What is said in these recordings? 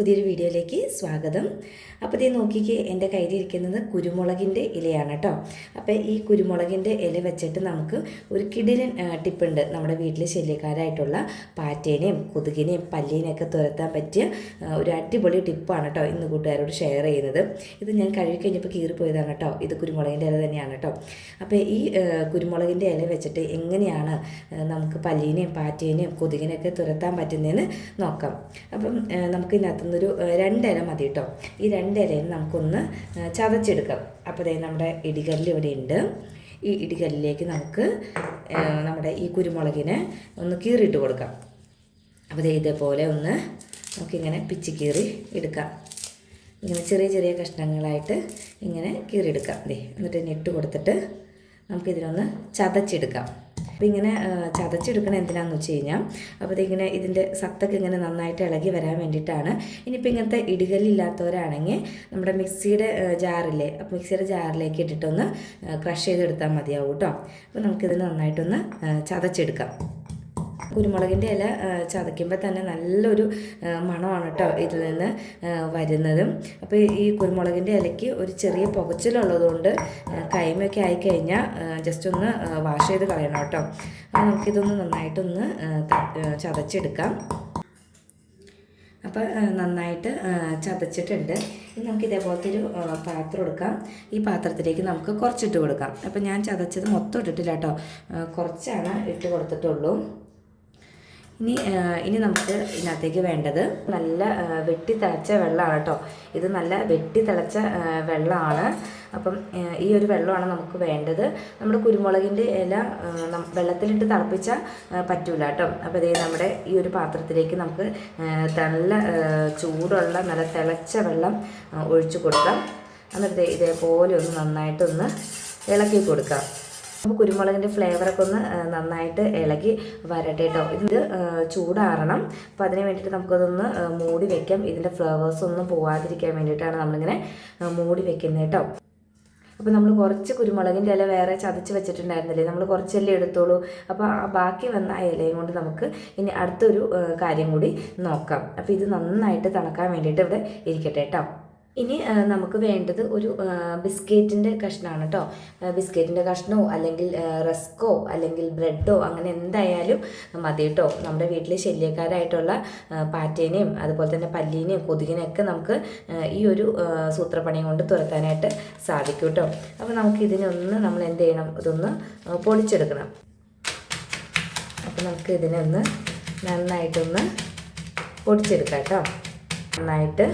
പുതിയൊരു വീഡിയോയിലേക്ക് സ്വാഗതം. അപ്പോൾ ഇത് നോക്കിക്കേ എന്റെ കയ്യിലിരിക്കുന്നത് കുരുമുളകിന്റെ ഇലയാണ് കേട്ടോ അപ്പോൾ ഈ കുരുമുളകിന്റെ ഇല വെച്ചിട്ട് നമുക്ക് ഒരു കിടിലൻ ടിപ്പുണ്ട്. നമ്മുടെ വീട്ടിൽ ശല്യക്കാരായിട്ടുള്ള പാറ്റേനെയും കൊതുകിനെയും പല്ലിനെയൊക്കെ തുരത്താൻ പറ്റിയ ഒരു അടിപൊളി ടിപ്പാണ് കേട്ടോ ഇന്ന് കൂട്ടുകാരോട് ഷെയർ ചെയ്യുന്നത്. ഇത് ഞാൻ കഴുകി കഴിഞ്ഞപ്പോൾ കീറിപ്പോയതാണ് കേട്ടോ ഇത് കുരുമുളകിന്റെ ഇല തന്നെയാണ് കേട്ടോ അപ്പോൾ ഈ കുരുമുളകിന്റെ ഇല വെച്ചിട്ട് എങ്ങനെയാണ് നമുക്ക് പല്ലിനെയും പാറ്റേനെയും കൊതുകിനെയൊക്കെ തുരത്താൻ പറ്റുന്നതെന്ന് നോക്കാം. അപ്പം നമുക്ക് ഇതിനകത്തുനിന്നൊരു ആ, രണ്ടില മതി കേട്ടോ ഈ രണ്ടിലയും നമുക്കൊന്ന് ചതച്ചെടുക്കാം. അപ്പോൾ ദേ നമ്മുടെ ഇടികല്ല് ഇവിടെ ഉണ്ട് ഈ ഇടികല്ലിലേക്ക് നമുക്ക് നമ്മുടെ ഈ കുരുമുളകിനെ ഒന്ന് കീറിയിട്ട് കൊടുക്കാം. അപ്പോൾ ഇതേപോലെ ഒന്ന് നമുക്കിങ്ങനെ പിച്ചി കീറി എടുക്കാം. ഇങ്ങനെ ചെറിയ ചെറിയ കഷ്ണങ്ങളായിട്ട് ഇങ്ങനെ കീറിയെടുക്കാം. ദേ എന്നിട്ട് ഇട്ട് കൊടുത്തിട്ട് നമുക്കിതിനൊന്ന് ചതച്ചെടുക്കാം. അപ്പോൾ ഇങ്ങനെ ചതച്ചെടുക്കണ എന്തിനാണെന്ന് വെച്ച് കഴിഞ്ഞാൽ അപ്പോൾ ഇതിങ്ങനെ ഇതിന്റെ സത്തൊക്കെ ഇങ്ങനെ നന്നായിട്ട് ഇളകി വരാൻ വേണ്ടിയിട്ടാണ്. ഇനിയിപ്പോൾ ഇങ്ങനത്തെ ഇടികല്ലില്ലാത്തവരാണെങ്കിൽ നമ്മുടെ മിക്സിയുടെ ജാറില്ലേ അപ്പോൾ മിക്സിയുടെ ജാറിലേക്ക് ഇട്ടിട്ടൊന്ന് ക്രഷ് ചെയ്തെടുത്താൽ മതിയാവും കേട്ടോ അപ്പോൾ നമുക്കിതിന് നന്നായിട്ടൊന്ന് ചതച്ചെടുക്കാം. കുരുമുളകിന്റെ ഇല ചതയ്ക്കുമ്പോൾ തന്നെ നല്ലൊരു മണമാണ് കേട്ടോ ഇതിൽ നിന്ന് വരുന്നതും. അപ്പോൾ ഈ കുരുമുളകിന്റെ ഇലയ്ക്ക് ഒരു ചെറിയ പുകച്ചിലുള്ളതുകൊണ്ട് കൈമയൊക്കെ ആയിക്കഴിഞ്ഞാൽ ജസ്റ്റ് ഒന്ന് വാഷ് ചെയ്ത് കളയണം കേട്ടോ അപ്പോൾ നമുക്കിതൊന്ന് നന്നായിട്ടൊന്ന് ചതച്ചെടുക്കാം. അപ്പോൾ നന്നായിട്ട് ചതച്ചിട്ടുണ്ട്. ഇനി നമുക്ക് ഇതേപോലത്തെ ഒരു പാത്രം എടുക്കാം. ഈ പാത്രത്തിലേക്ക് നമുക്ക് കുറച്ചിട്ട് കൊടുക്കാം. അപ്പോൾ ഞാൻ ചതച്ചത് മൊത്തം ഇട്ടിട്ടില്ല കേട്ടോ കുറച്ചാണ് ഇട്ട് കൊടുത്തിട്ടുള്ളൂ. ഇനി ഇനി നമുക്ക് ഇതിനകത്തേക്ക് വേണ്ടത് നല്ല വെട്ടി തിളച്ച വെള്ളമാണ് കേട്ടോ. ഇത് നല്ല വെട്ടി തിളച്ച വെള്ളമാണ്. അപ്പം ഈ ഒരു വെള്ളമാണ് നമുക്ക് വേണ്ടത്. നമ്മുടെ കുരുമുളകിന്റെ ഇല വെള്ളത്തിലിട്ട് തിളപ്പിച്ചാൽ പറ്റൂല കേട്ടോ. അപ്പോൾ ഇതേ നമ്മുടെ ഈ ഒരു പാത്രത്തിലേക്ക് നമുക്ക് നല്ല ചൂടുള്ള നല്ല തിളച്ച വെള്ളം ഒഴിച്ചു കൊടുക്കാം. എന്നിട്ട് ഇതേപോലെ ഒന്ന് നന്നായിട്ടൊന്ന് ഇളക്കി കൊടുക്കാം. അപ്പോൾ കുരുമുളകിന്റെ ഫ്ലേവറൊക്കെ ഒന്ന് നന്നായിട്ട് ഇളകി വരട്ടെ കേട്ടോ ഇത് ചൂടാറണം. അപ്പോൾ അതിന് വേണ്ടിയിട്ട് നമുക്കതൊന്ന് മൂടി വെക്കാം. ഇതിന്റെ ഫ്ലേവേഴ്സ് ഒന്നും പോവാതിരിക്കാൻ വേണ്ടിയിട്ടാണ് നമ്മളിങ്ങനെ മൂടി വെക്കുന്നത് കേട്ടോ അപ്പോൾ നമ്മൾ കുറച്ച് കുരുമുളകിന്റെ ഇല വേറെ ചതച്ച് വെച്ചിട്ടുണ്ടായിരുന്നില്ലേ? നമ്മൾ കുറച്ചല്ലേ എടുത്തോളൂ. അപ്പോൾ ആ ബാക്കി വന്ന ആ ഇലയും കൊണ്ട് നമുക്ക് ഇനി അടുത്തൊരു കാര്യം കൂടി നോക്കാം. അപ്പോൾ ഇത് നന്നായിട്ട് തണക്കാൻ വേണ്ടിയിട്ട് ഇവിടെ ഇരിക്കട്ടെ കേട്ടോ ഇനി നമുക്ക് വേണ്ടത് ഒരു ബിസ്ക്കറ്റിന്റെ കഷ്ണമാണ് കേട്ടോ ബിസ്ക്കറ്റിന്റെ കഷ്ണമോ അല്ലെങ്കിൽ റസ്കോ അല്ലെങ്കിൽ ബ്രെഡോ അങ്ങനെ എന്തായാലും മതി കേട്ടോ നമ്മുടെ വീട്ടിൽ ശല്യക്കാരായിട്ടുള്ള പാറ്റേനെയും അതുപോലെ തന്നെ പല്ലീനെയും കൊതുകിനെയൊക്കെ നമുക്ക് ഈ ഒരു സൂത്രപ്പണി കൊണ്ട് തുരത്താനായിട്ട് സാധിക്കും കേട്ടോ അപ്പോൾ നമുക്ക് ഇതിനൊന്ന് നമ്മൾ എന്ത് ചെയ്യണം? ഇതൊന്ന് പൊളിച്ചെടുക്കണം. അപ്പോൾ നമുക്ക് ഇതിനൊന്ന് നന്നായിട്ടൊന്ന് പൊടിച്ചെടുക്കാം കേട്ടോ നന്നായിട്ട്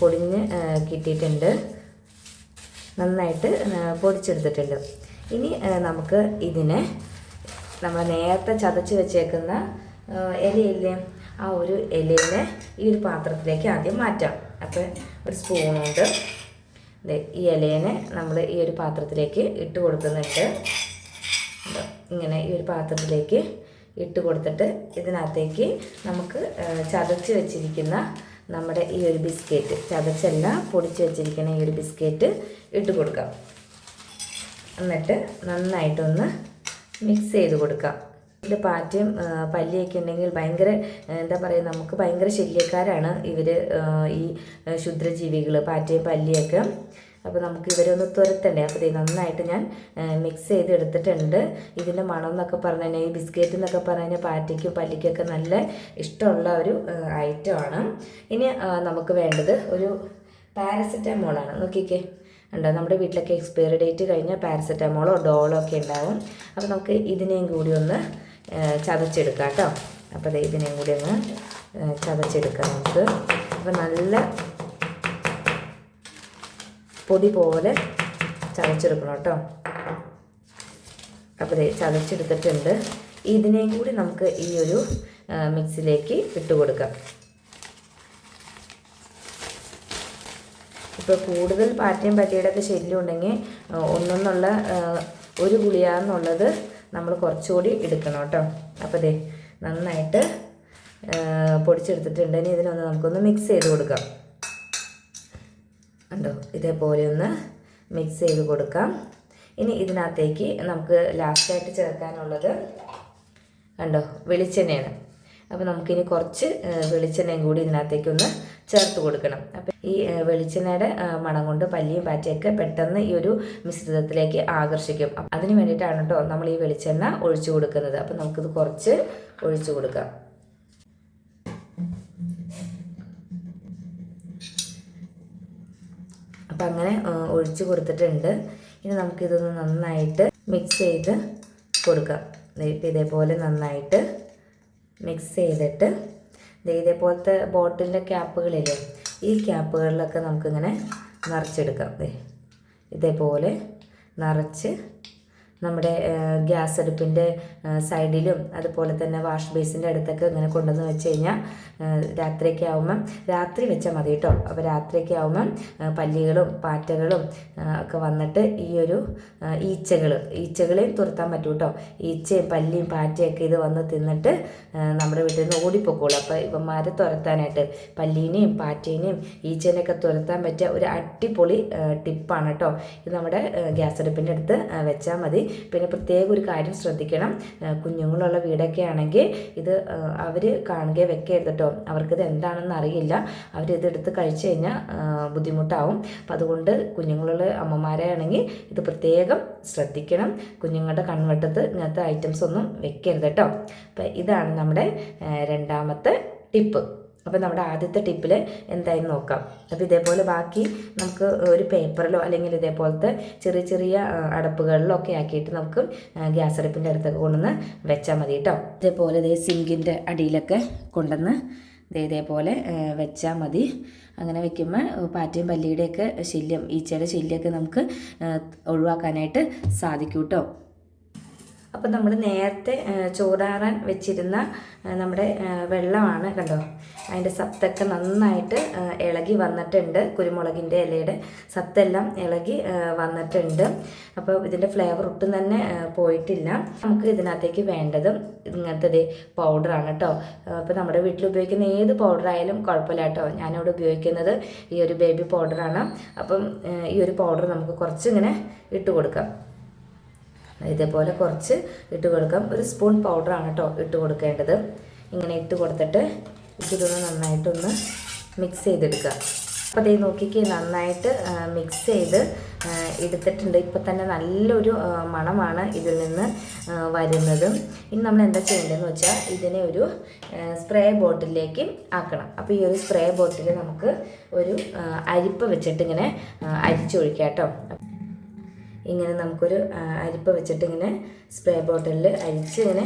പൊടിഞ്ഞ് കിട്ടിയിട്ടുണ്ട്. നന്നായിട്ട് പൊടിച്ചെടുത്തിട്ടുണ്ട്. ഇനി നമുക്ക് ഇതിനെ നമ്മൾ നേരത്തെ ചതച്ച് വെച്ചേക്കുന്ന ഇലയില്ലേ ആ ഒരു ഇലയിലെ ഈ ഒരു പാത്രത്തിലേക്ക് ആദ്യം മാറ്റാം. അപ്പോൾ ഒരു സ്പൂണുണ്ട്. ഈ ഇലയെ നമ്മൾ ഈ ഒരു പാത്രത്തിലേക്ക് ഇട്ട് കൊടുക്കുന്നുണ്ട്. ഇങ്ങനെ ഈ ഒരു പാത്രത്തിലേക്ക് ഇട്ട് കൊടുത്തിട്ട് ഇതിനകത്തേക്ക് നമുക്ക് ചതച്ച് വെച്ചിരിക്കുന്ന നമ്മുടെ ഈ ഒരു ബിസ്ക്കറ്റ് ചതച്ചല്ല പൊടിച്ച് വെച്ചിരിക്കുന്ന ഈ ഒരു ബിസ്ക്കറ്റ് ഇട്ട് കൊടുക്കാം. എന്നിട്ട് നന്നായിട്ടൊന്ന് മിക്സ് ചെയ്ത് കൊടുക്കാം. ഇത് പാറ്റയും പല്ലിയൊക്കെ ഉണ്ടെങ്കിൽ ഭയങ്കര എന്താ പറയുക നമുക്ക് ഭയങ്കര ശല്യക്കാരാണ് ഇവർ ഈ ക്ഷുദ്രജീവികൾ പാറ്റയും പല്ലിയൊക്കെ. അപ്പോൾ നമുക്ക് ഇവരെ ഒന്ന് തുരത്തണ്ടേ? അപ്പോൾ ഇത് നന്നായിട്ട് ഞാൻ മിക്സ് ചെയ്ത് എടുത്തിട്ടുണ്ട് ഇതിന്റെ മണം എന്നൊക്കെ പറഞ്ഞു കഴിഞ്ഞാൽ ഈ ബിസ്ക്കറ്റ് എന്നൊക്കെ പറഞ്ഞു കഴിഞ്ഞാൽ പാറ്റയ്ക്കും പല്ലിക്കൊക്കെ നല്ല ഇഷ്ടമുള്ള ഒരു ഐറ്റമാണ് ഇനി നമുക്ക് വേണ്ടത് ഒരു പാരസെറ്റമോളാണ്. നോക്കിക്കേ. ഉണ്ടോ നമ്മുടെ വീട്ടിലൊക്കെ എക്സ്പയറി ഡേറ്റ് കഴിഞ്ഞാൽ പാരസെറ്റമോളോ ഡോളോ ഒക്കെ ഉണ്ടാവും. അപ്പോൾ നമുക്ക് ഇതിനെയും കൂടി ഒന്ന് ചതച്ചെടുക്കാം കേട്ടോ. അപ്പോൾ ഇതിനെയും കൂടി ഒന്ന് ചതച്ചെടുക്കാം നമുക്ക്. അപ്പോൾ നല്ല പൊടി പോലെ ചതച്ചെടുക്കണം കേട്ടോ. അപ്പോൾ ചതച്ചെടുത്തിട്ടുണ്ട്. ഇതിനെയും കൂടി നമുക്ക് ഈ ഒരു മിക്സിലേക്ക് ഇട്ട് കൊടുക്കാം. ഇപ്പോൾ കൂടുതൽ പാറ്റയും പറ്റിയുടെ ഒക്കെ ശല്യം ഉണ്ടെങ്കിൽ ഒന്നൊന്നുള്ള ഒരു ഗുളിയാന്നുള്ളത് നമ്മൾ കുറച്ചുകൂടി എടുക്കണം കേട്ടോ. അപ്പോൾ ദേ നന്നായിട്ട് പൊടിച്ചെടുത്തിട്ടുണ്ടെങ്കിൽ ഇതിനൊന്ന് നമുക്കൊന്ന് മിക്സ് ചെയ്ത് കൊടുക്കാം. ഉണ്ടോ ഇതേപോലെ ഒന്ന് മിക്സ് ചെയ്ത് കൊടുക്കാം. ഇനി ഇതിനകത്തേക്ക് നമുക്ക് ലാസ്റ്റായിട്ട് ചേർക്കാനുള്ളത് കണ്ടോ? വെളിച്ചെണ്ണയാണ്. അപ്പോൾ നമുക്കിനി കുറച്ച് വെളിച്ചെണ്ണയും കൂടി ഇതിനകത്തേക്കൊന്ന് ചേർത്ത് കൊടുക്കണം. അപ്പം ഈ വെളിച്ചെണ്ണയുടെ മണം കൊണ്ട് പല്ലിയും പാറ്റയൊക്കെ പെട്ടെന്ന് ഈ ഒരു മിശ്രിതത്തിലേക്ക് ആകർഷിക്കും. അതിന് വേണ്ടിയിട്ടാണ് കേട്ടോ നമ്മൾ ഈ വെളിച്ചെണ്ണ ഒഴിച്ചു കൊടുക്കുന്നത്. അപ്പം നമുക്കിത് കുറച്ച് ഒഴിച്ചു കൊടുക്കാം. അപ്പം അങ്ങനെ ഒഴിച്ച് കൊടുത്തിട്ടുണ്ട്. ഇനി നമുക്കിതൊന്ന് നന്നായിട്ട് മിക്സ് ചെയ്ത് കൊടുക്കാം. ഇപ്പം ഇതേപോലെ നന്നായിട്ട് മിക്സ് ചെയ്തിട്ട് ഇതേപോലത്തെ ബോട്ടിലിന്റെ ക്യാപ്പുകളില്ലേ ഈ ക്യാപ്പുകളിലൊക്കെ നമുക്കിങ്ങനെ നിറച്ചെടുക്കാം. ഇതേപോലെ നിറച്ച് നമ്മുടെ ഗ്യാസ് അടുപ്പിന്റെ സൈഡിലും അതുപോലെ തന്നെ വാഷ് ബേസിന്റെ അടുത്തൊക്കെ ഇങ്ങനെ കൊണ്ടുവന്ന് വെച്ച് കഴിഞ്ഞാൽ രാത്രിയൊക്കെ ആകുമ്പം രാത്രി വെച്ചാൽ മതി കേട്ടോ. അപ്പോൾ രാത്രിയൊക്കെ ആകുമ്പം പല്ലികളും പാറ്റകളും ഒക്കെ വന്നിട്ട് ഈ ഒരു ഈച്ചകൾ ഈച്ചകളെയും തുരത്താൻ പറ്റും കേട്ടോ. ഈച്ചയും പല്ലിയും പാറ്റയൊക്കെ ഇത് വന്ന് തിന്നിട്ട് നമ്മുടെ വീട്ടിൽ നിന്ന് ഓടിപ്പോക്കോളൂ. അപ്പോൾ ഇവന്മാരെ തുരത്താനായിട്ട് പല്ലീനെയും പാറ്റേനെയും ഈച്ചേനെയൊക്കെ തുരത്താൻ പറ്റിയ ഒരു അടിപൊളി ടിപ്പാണ് കേട്ടോ. ഇത് നമ്മുടെ ഗ്യാസ് അടുപ്പിന്റെ അടുത്ത് വെച്ചാൽ മതി. പിന്നെ പ്രത്യേക ഒരു കാര്യം ശ്രദ്ധിക്കണം. കുഞ്ഞുങ്ങളുള്ള വീടൊക്കെ ആണെങ്കിൽ ഇത് അവർ കാണുകയോ വെക്കരുത് കേട്ടോ അവർക്കിത് എന്താണെന്ന് അറിയില്ല. അവരിത് എടുത്ത് കഴിച്ചു കഴിഞ്ഞാൽ ബുദ്ധിമുട്ടാവും. അപ്പം അതുകൊണ്ട് കുഞ്ഞുങ്ങളുള്ള അമ്മമാരെ ആണെങ്കിൽ ഇത് പ്രത്യേകം ശ്രദ്ധിക്കണം. കുഞ്ഞുങ്ങളുടെ കൺവെട്ടത്ത് ഇങ്ങനത്തെ ഐറ്റംസ് ഒന്നും വെക്കരുത് കേട്ടോ അപ്പം ഇതാണ് നമ്മുടെ രണ്ടാമത്തെ ടിപ്പ്. അപ്പോൾ നമ്മുടെ ആദ്യത്തെ ടിപ്പിൽ എന്തായാലും നോക്കാം. അപ്പോൾ ഇതേപോലെ ബാക്കി നമുക്ക് ഒരു പേപ്പറിലോ അല്ലെങ്കിൽ ഇതേപോലത്തെ ചെറിയ ചെറിയ അടപ്പുകളിലോ ഒക്കെ ആക്കിയിട്ട് നമുക്ക് ഗ്യാസ് അടുപ്പിന്റെ അടുത്തൊക്കെ കൊണ്ടുവന്ന് വെച്ചാൽ മതി കേട്ടോ. ഇതേപോലെ ഇതേ സിങ്കിന്റെ അടിയിലൊക്കെ കൊണ്ടുവന്ന് ഇതേപോലെ വെച്ചാൽ മതി. അങ്ങനെ വെക്കുമ്പോൾ പാറ്റയും പല്ലിയുടെയൊക്കെ ശല്യം ഈച്ചയുടെ ശല്യമൊക്കെ നമുക്ക് ഒഴിവാക്കാനായിട്ട് സാധിക്കും കേട്ടോ. അപ്പം നമ്മൾ നേരത്തെ ചൂടാറാൻ വെച്ചിരുന്ന നമ്മുടെ വെള്ളമാണ് കണ്ടോ? അതിന്റെ സത്തൊക്കെ നന്നായിട്ട് ഇളകി വന്നിട്ടുണ്ട്. കുരുമുളകിന്റെ ഇലയുടെ സത്തെല്ലാം ഇളകി വന്നിട്ടുണ്ട്. അപ്പോൾ ഇതിന്റെ ഫ്ലേവർ ഒട്ടും തന്നെ പോയിട്ടില്ല. നമുക്ക് ഇതിനകത്തേക്ക് വേണ്ടത് ഇങ്ങനത്തെ പൗഡറാണ് കേട്ടോ. അപ്പോൾ നമ്മുടെ വീട്ടിൽ ഉപയോഗിക്കുന്ന ഏത് പൗഡറായാലും കുഴപ്പമില്ല കേട്ടോ. ഞാനിവിടെ ഉപയോഗിക്കുന്നത് ഈ ഒരു ബേബി പൗഡറാണ്. അപ്പം ഈ ഒരു പൗഡർ നമുക്ക് കുറച്ചിങ്ങനെ ഇട്ട് കൊടുക്കാം. ഇതേപോലെ കുറച്ച് ഇട്ട് കൊടുക്കാം. ഒരു സ്പൂൺ പൗഡറാണ് കേട്ടോ ഇട്ട് കൊടുക്കേണ്ടത്. ഇങ്ങനെ ഇട്ട് കൊടുത്തിട്ട് ഇതിലൊന്ന് നന്നായിട്ടൊന്ന് മിക്സ് ചെയ്തെടുക്കുക. അപ്പോൾ അതേ നോക്കിക്ക് നന്നായിട്ട് മിക്സ് ചെയ്ത് എടുത്തിട്ടുണ്ട്. ഇപ്പം തന്നെ നല്ലൊരു മണമാണ് ഇതിൽ നിന്ന് വരുന്നത്. ഇനി നമ്മൾ എന്താ ചെയ്യേണ്ടതെന്ന് വെച്ചാൽ ഇതിനെ ഒരു സ്പ്രേ ബോട്ടിലേക്ക് ആക്കണം. അപ്പോൾ ഈ ഒരു സ്പ്രേ ബോട്ടിൽ നമുക്ക് ഒരു അരിപ്പ് വെച്ചിട്ട് ഇങ്ങനെ അരിച്ചൊഴിക്കാം കേട്ടോ ഇങ്ങനെ നമുക്കൊരു അരിപ്പ് വെച്ചിട്ട് ഇങ്ങനെ സ്പ്രേ ബോട്ടിലിൽ അരിച്ച് ഇങ്ങനെ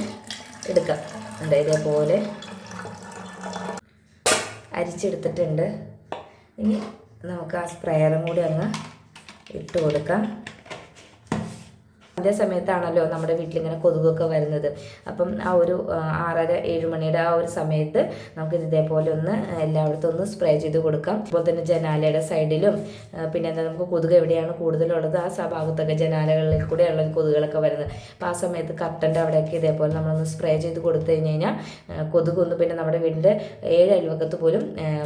എടുക്കാം. ഉണ്ട് ഇതേപോലെ അരിച്ചെടുത്തിട്ടുണ്ട്. ഇനി നമുക്ക് ആ സ്പ്രേയറും കൂടി അങ്ങ് ഇട്ട് കൊടുക്കാം. അതേ സമയത്താണല്ലോ നമ്മുടെ വീട്ടിലിങ്ങനെ കൊതുകൊക്കെ വരുന്നത്. അപ്പം ആ ഒരു ആറര ഏഴ് മണിയുടെ ആ ഒരു സമയത്ത് നമുക്ക് ഇതേപോലെ ഒന്ന് എല്ലായിടത്തും ഒന്ന് സ്പ്രേ ചെയ്ത് കൊടുക്കാം. അതുപോലെ തന്നെ ജനാലയുടെ സൈഡിലും പിന്നെ എന്താ നമുക്ക് കൊതുക് എവിടെയാണ് കൂടുതലുള്ളത് ആ ഭാഗത്തൊക്കെ ജനാലകളിൽ കൂടെയുള്ള കൊതുകുകളൊക്കെ വരുന്നത്. അപ്പം ആ സമയത്ത് കർട്ടന്റെ അവിടെയൊക്കെ ഇതേപോലെ നമ്മളൊന്ന് സ്പ്രേ ചെയ്ത് കൊടുത്തു കഴിഞ്ഞ് കഴിഞ്ഞാൽ കൊതുകൊന്നും പിന്നെ നമ്മുടെ വീടിന്റെ ഏഴ് അയൽവക്കത്ത് പോലും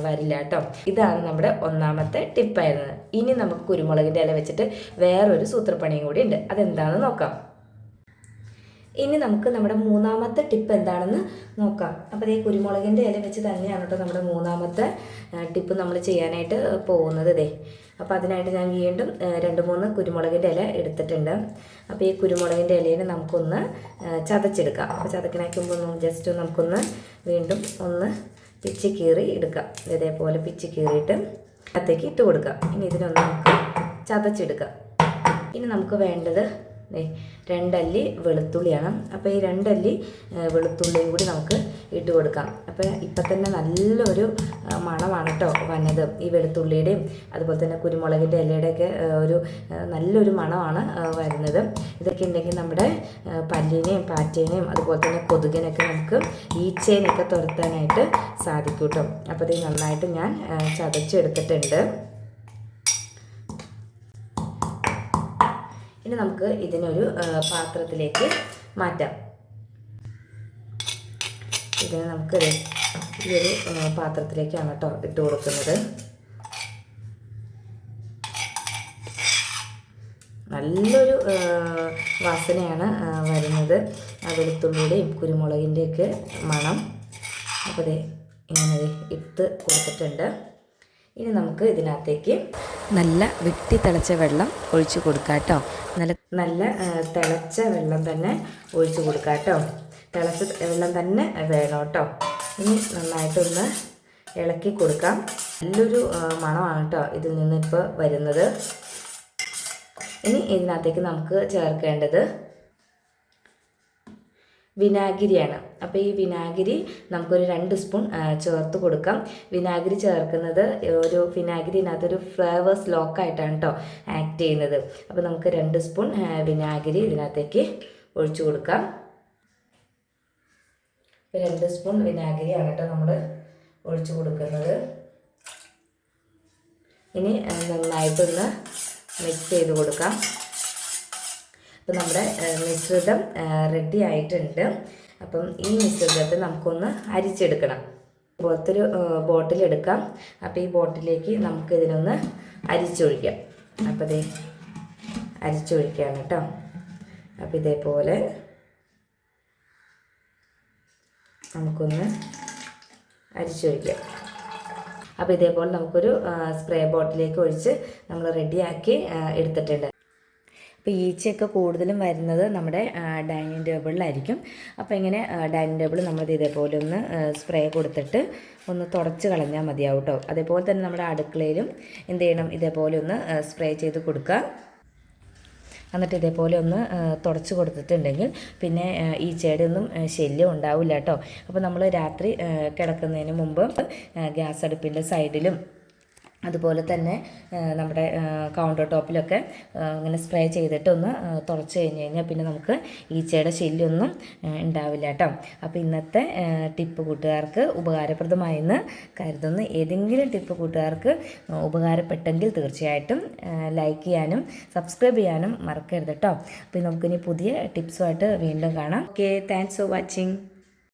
വരില്ല കേട്ടോ. ഇതാണ് നമ്മുടെ ഒന്നാമത്തെ ടിപ്പായിരുന്നത്. ഇനി നമുക്ക് കുരുമുളകിന്റെ ഇല വെച്ചിട്ട് വേറൊരു സൂത്രപ്പണിയും കൂടി ഉണ്ട്. അതെന്താണെന്ന് നോക്കാം. ഇനി നമുക്ക് നമ്മുടെ മൂന്നാമത്തെ ടിപ്പ് എന്താണെന്ന് നോക്കാം. അപ്പോൾ ഈ കുരുമുളകിന്റെ ഇല വെച്ച് തന്നെയാണ് കേട്ടോ നമ്മുടെ മൂന്നാമത്തെ ടിപ്പ് നമ്മൾ ചെയ്യാനായിട്ട് പോകുന്നത് ഇതേ അപ്പോൾ അതിനായിട്ട് ഞാൻ വീണ്ടും രണ്ട് മൂന്ന് കുരുമുളകിന്റെ ഇല എടുത്തിട്ടുണ്ട്. അപ്പോൾ ഈ കുരുമുളകിന്റെ ഇലയിൽ നമുക്കൊന്ന് ചതച്ചെടുക്കാം. അപ്പോൾ ചതക്കിനാക്കുമ്പോൾ ജസ്റ്റ് നമുക്കൊന്ന് വീണ്ടും ഒന്ന് പിച്ച് കീറി എടുക്കാം. ഇതേപോലെ പിച്ച് കീറിയിട്ട് അകത്തേക്ക് ഇട്ട് കൊടുക്കാം. ഇനി ഇതിനൊന്ന് നമുക്ക് ചതച്ചെടുക്കാം. ഇനി നമുക്ക് വേണ്ടത് ദേ രണ്ടല്ലി വെളുത്തുള്ളിയാണ്. അപ്പോൾ ഈ രണ്ടല്ലി വെളുത്തുള്ളിയും കൂടി നമുക്ക് ഇട്ട് കൊടുക്കാം. അപ്പോൾ ഇപ്പം തന്നെ നല്ലൊരു മണമാണ് കേട്ടോ വന്നത്. ഈ വെളുത്തുള്ളിയുടെയും അതുപോലെ തന്നെ കുരുമുളകിന്റെ ഇലയുടെയൊക്കെ ഒരു നല്ലൊരു മണമാണ് വരുന്നത്. ഇതൊക്കെ ഉണ്ടെങ്കിൽ നമ്മുടെ പല്ലിനെയും പാറ്റേനെയും അതുപോലെ തന്നെ കൊതുകിനൊക്കെ നമുക്ക് ഈച്ചേനെയൊക്കെ തുരത്താനായിട്ട് സാധിക്കും കേട്ടോ അപ്പോൾ ഇത് നന്നായിട്ട് ഞാൻ ചതച്ചെടുത്തിട്ടുണ്ട്. ഇനി നമുക്ക് ഇതിനൊരു പാത്രത്തിലേക്ക് മാറ്റാം. ഇതിനെ നമുക്ക് ഈയൊരു ഒരു പാത്രത്തിലേക്കാണ് കേട്ടോ ഇട്ട് കൊടുക്കുന്നത്. നല്ലൊരു വാസനയാണ് വരുന്നത്. വെളുത്തുള്ളിയുടെയും കുരുമുളകിന്റെയൊക്കെ മണം. അപ്പോൾ ഇങ്ങനെ ഇട്ട് കൊടുത്തിട്ടുണ്ട്. ഇനി നമുക്ക് ഇതിനകത്തേക്ക് നല്ല വെട്ടി തിളച്ച വെള്ളം ഒഴിച്ചു കൊടുക്കാം കേട്ടോ. നല്ല നല്ല തിളച്ച വെള്ളം തന്നെ ഒഴിച്ചു കൊടുക്കാം കേട്ടോ. തിളച്ച വെള്ളം തന്നെ വേണം കേട്ടോ. ഇനി നന്നായിട്ടൊന്ന് ഇളക്കി കൊടുക്കാം. നല്ലൊരു മണമാണ് കേട്ടോ ഇതിൽ നിന്ന് ഇപ്പോൾ വരുന്നത്. ഇനി ഇതിനകത്തേക്ക് നമുക്ക് ചേർക്കേണ്ടത് വിനാഗിരിയാണ്. അപ്പോൾ ഈ വിനാഗിരി നമുക്കൊരു രണ്ട് സ്പൂൺ ചേർത്ത് കൊടുക്കാം. വിനാഗിരി ചേർക്കുന്നത് ഒരു വിനാഗിരിനകത്തൊരു ഫ്ലേവേഴ്സ് ലോക്കായിട്ടാണ് കേട്ടോ ആക്ട് ചെയ്യുന്നത്. അപ്പോൾ നമുക്ക് രണ്ട് സ്പൂൺ വിനാഗിരി ഇതിനകത്തേക്ക് ഒഴിച്ചു കൊടുക്കാം. രണ്ട് സ്പൂൺ വിനാഗിരിയാണ് കേട്ടോ നമ്മൾ ഒഴിച്ചു കൊടുക്കുന്നത്. ഇനി നന്നായിട്ടൊന്ന് മിക്സ് ചെയ്ത് കൊടുക്കാം. അപ്പോൾ നമ്മുടെ മിശ്രിതം റെഡി ആയിട്ടുണ്ട്. അപ്പം ഈ മിശ്രിതത്തെ നമുക്കൊന്ന് അരിച്ചെടുക്കണം. ഇതുപോലത്തെ ഒരു ബോട്ടിൽ എടുക്കാം. അപ്പോൾ ഈ ബോട്ടിലേക്ക് നമുക്ക് ഇതിനൊന്ന് അരിച്ചൊഴിക്കാം. അപ്പോൾ ഇതേ അരിച്ചൊഴിക്കുകയാണ് കേട്ടോ അപ്പോൾ ഇതേപോലെ നമുക്കൊന്ന് അരിച്ചൊഴിക്കാം. അപ്പോൾ ഇതേപോലെ നമുക്കൊരു സ്പ്രേ ബോട്ടിലേക്ക് ഒഴിച്ച് നമ്മൾ റെഡിയാക്കി എടുത്തിട്ടുണ്ട്. അപ്പോൾ ഈച്ചയൊക്കെ കൂടുതലും വരുന്നത് നമ്മുടെ ഡൈനിങ് ടേബിളിലായിരിക്കും. അപ്പോൾ ഇങ്ങനെ ഡൈനിങ് ടേബിൾ നമ്മൾ ഇതേപോലെ ഒന്ന് സ്പ്രേ കൊടുത്തിട്ട് ഒന്ന് തുടച്ച് കളഞ്ഞാൽ മതിയാവും കേട്ടോ അതേപോലെ തന്നെ നമ്മുടെ അടുക്കളയിലും എന്ത് ചെയ്യണം? ഇതേപോലെ ഒന്ന് സ്പ്രേ ചെയ്ത് കൊടുക്കുക. എന്നിട്ട് ഇതേപോലെ ഒന്ന് തുടച്ച് കൊടുത്തിട്ടുണ്ടെങ്കിൽ പിന്നെ ഈ ഒന്നും ശല്യം ഉണ്ടാവില്ല കേട്ടോ അപ്പോൾ നമ്മൾ രാത്രി കിടക്കുന്നതിന് മുമ്പ് ഗ്യാസ് അടുപ്പിന്റെ സൈഡിലും അതുപോലെ തന്നെ നമ്മുടെ കൗണ്ടർ ടോപ്പിലൊക്കെ ഇങ്ങനെ സ്പ്രേ ചെയ്തിട്ട് ഒന്ന് തുടച്ച് കഴിഞ്ഞ് കഴിഞ്ഞാൽ പിന്നെ നമുക്ക് ഈച്ചയുടെ ശല്യമൊന്നും ഉണ്ടാവില്ല കേട്ടോ അപ്പോൾ ഇന്നത്തെ ടിപ്പ് കൂട്ടുകാർക്ക് ഉപകാരപ്രദമായെന്ന് കരുതുന്നു. ഏതെങ്കിലും ടിപ്പ് കൂട്ടുകാർക്ക് ഉപകാരപ്പെട്ടെങ്കിൽ തീർച്ചയായിട്ടും ലൈക്ക് ചെയ്യാനും സബ്സ്ക്രൈബ് ചെയ്യാനും മറക്കരുത് കേട്ടോ അപ്പോൾ നമുക്കിനി പുതിയ ടിപ്സുമായിട്ട് വീണ്ടും കാണാം. Okay thanks for watching